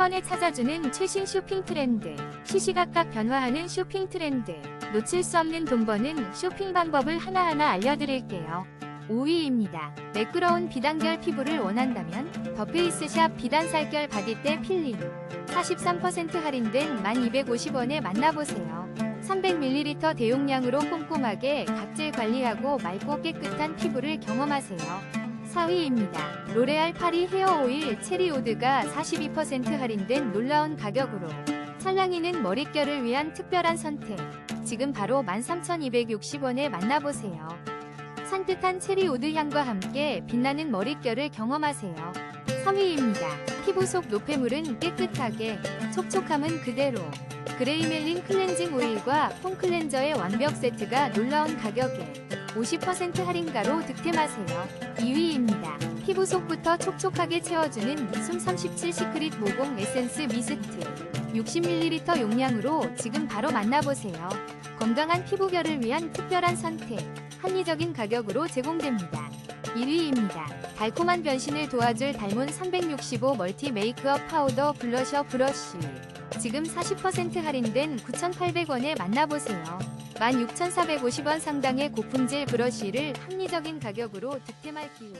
번에 찾아주는 최신 쇼핑 트렌드. 시시각각 변화하는 쇼핑 트렌드. 놓칠 수 없는 돈 버는 쇼핑 방법을 하나하나 알려드릴게요. 5위입니다. 매끄러운 비단결 피부를 원한다면 더 페이스샵 비단 살결 바디때 필링 43% 할인된 1250원에 만나보세요. 300ml 대용량으로 꼼꼼하게 각질 관리하고 맑고 깨끗한 피부를 경험하세요. 4위입니다. 로레알 파리 헤어 오일 체리 오드가 42% 할인된 놀라운 가격으로 찰랑이는 머릿결을 위한 특별한 선택. 지금 바로 13,260원에 만나보세요. 산뜻한 체리 오드 향과 함께 빛나는 머릿결을 경험하세요. 3위입니다. 피부 속 노폐물은 깨끗하게, 촉촉함은 그대로. 그레이멜린 클렌징 오일과 폼 클렌저의 완벽 세트가 놀라운 가격에 50% 할인가로 득템하세요. 2위입니다. 피부 속부터 촉촉하게 채워주는 숨37 시크릿 모공 에센스 미스트 60ml 용량으로 지금 바로 만나보세요. 건강한 피부결을 위한 특별한 선택, 합리적인 가격으로 제공됩니다. 1위입니다. 달콤한 변신을 도와줄 달몬 365 멀티 메이크업 파우더 블러셔 브러쉬. 지금 40% 할인된 9,800원에 만나보세요. 16,450원 상당의 고품질 브러쉬를 합리적인 가격으로 득템할 기회.